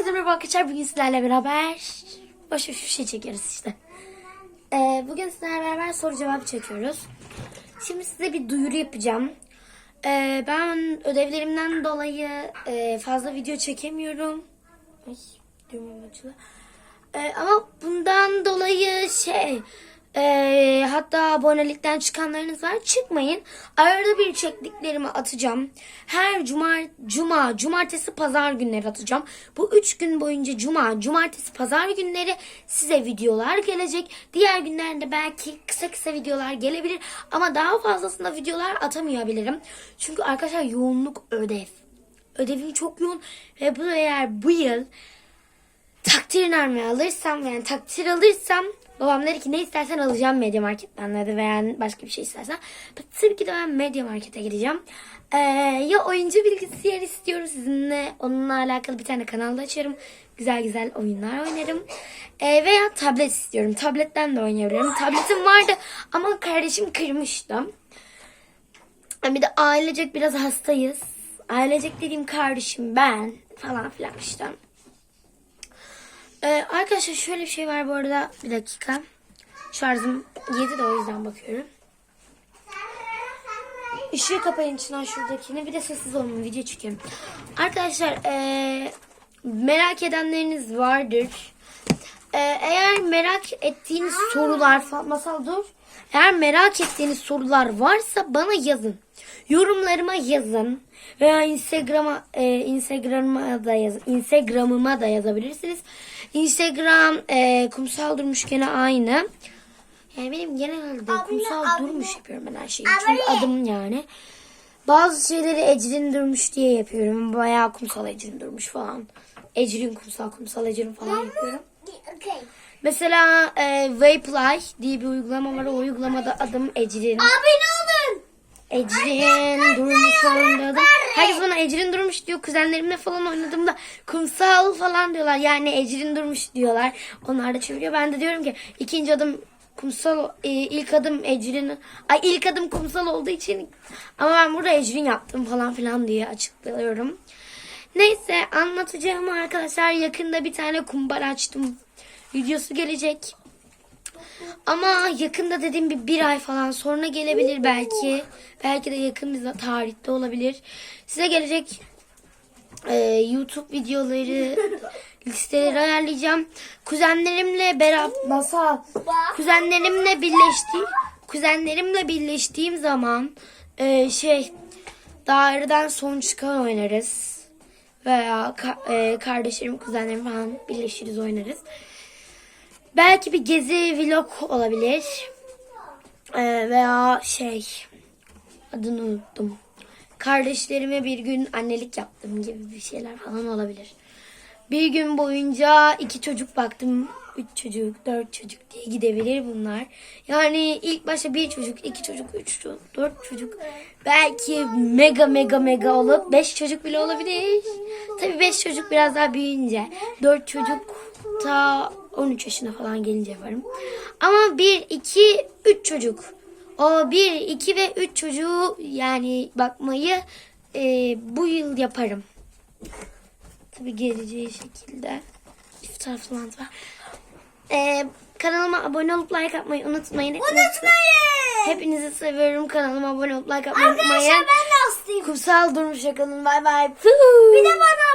Herkese merhaba arkadaşlar. Bugün sizlerle beraber boş boş bir şey çekiyoruz işte. Ee, bugün sizlerle beraber soru cevap çekiyoruz. Şimdi size bir duyuru yapacağım. Ee, ben ödevlerimden dolayı e, fazla video çekemiyorum. Ay. Ee, ama bundan dolayı şey e, hatta abonelikten çıkanlarınız var çıkmayın. Arada bir çektiklerimi atacağım. Her cuma, cuma, cumartesi, pazar günleri atacağım. Bu üç gün boyunca cuma, cumartesi, pazar günleri size videolar gelecek. Diğer günlerde belki kısa kısa videolar gelebilir. Ama daha fazlasında videolar atamayabilirim. Çünkü arkadaşlar yoğunluk ödev. Ödevim çok yoğun ve bu eğer bu yıl takdirname alırsam yani takdir alırsam babam dedi ki ne istersen alacağım Media Market'ten dedi veya başka bir şey istersen. Tabii ki de ben Media Market'e gideceğim. Ee, ya oyuncu bilgisayar istiyorum sizinle onunla alakalı bir tane kanalda açarım. Güzel güzel oyunlar oynarım. Ee, veya tablet istiyorum. Tabletten de oynayabilirim. Tabletim vardı ama kardeşim kırmıştı. Bir de ailecek biraz hastayız. Ailecek dediğim kardeşim ben falan filan işte. Ee, arkadaşlar şöyle bir şey var bu arada. Bir dakika. Şarjım 7 de o yüzden bakıyorum. Işığı kapayın Çınar şuradakini. Bir de sessiz olun video çekiyorum. Arkadaşlar ee, merak edenleriniz vardır. Ee, eğer merak ettiğiniz sorular masal dur. Eğer merak ettiğiniz sorular varsa bana yazın. Yorumlarıma yazın. Veya Instagram'a e, Instagram'a da yaz, Instagram'ıma da yazabilirsiniz. Instagram e, kumsal durmuş gene aynı. Yani benim genelde kumsal durmuş yapıyorum ben her şeyi. Çünkü adım yani. Bazı şeyleri Ecrin durmuş diye yapıyorum. Bayağı kumsal Ecrin durmuş falan. Ecrin kumsal kumsal Ecrin falan yapıyorum. Okay. Mesela e, Vapely diye bir uygulama var. O uygulamada adım Ecrin. Abone olun. Ecrin durmuş oynadım. Herkes bana Ecrin durmuş diyor. Kuzenlerimle falan oynadığımda kumsal falan diyorlar. Yani Ecrin durmuş diyorlar. Onlar da çeviriyor. Ben de diyorum ki ikinci adım kumsal e, ilk adım Ecrin ay ilk adım kumsal olduğu için ama ben burada Ecrin yaptım falan filan diye açıklıyorum. Neyse anlatacağım arkadaşlar yakında bir tane kumbara açtım. Videosu gelecek. Ama yakında dediğim bir bir ay falan sonra gelebilir belki. Belki de yakın bir tarihte olabilir. Size gelecek e, YouTube videoları listeleri ayarlayacağım. Kuzenlerimle beraber masal kuzenlerimle birleştiğim kuzenlerimle birleştiğim zaman e, şey daireden son çıkan oynarız. Veya ka- e, kardeşlerim, kuzenlerim falan birleşiriz oynarız. Belki bir gezi vlog olabilir. Ee, veya şey adını unuttum. Kardeşlerime bir gün annelik yaptım gibi bir şeyler falan olabilir. Bir gün boyunca iki çocuk baktım. Üç çocuk, dört çocuk diye gidebilir bunlar. Yani ilk başta bir çocuk, iki çocuk, üç çocuk, dört çocuk. Belki mega mega mega olup beş çocuk bile olabilir. Tabii beş çocuk biraz daha büyüyünce. Dört çocuk ta 13 yaşına falan gelince yaparım. Ama bir, iki, üç çocuk. O bir, iki ve üç çocuğu yani bakmayı e, bu yıl yaparım. Tabii geleceği şekilde. İftar falan var. Ee, kanalıma abone olup like atmayı unutmayın. Hepinizi, Unutmayın. hepinizi seviyorum. Kanalıma abone olup like atmayı Arkadaşlar unutmayın. ben de hastayım. Kumsal durmuş yakalın. Bay bay. Bir de bana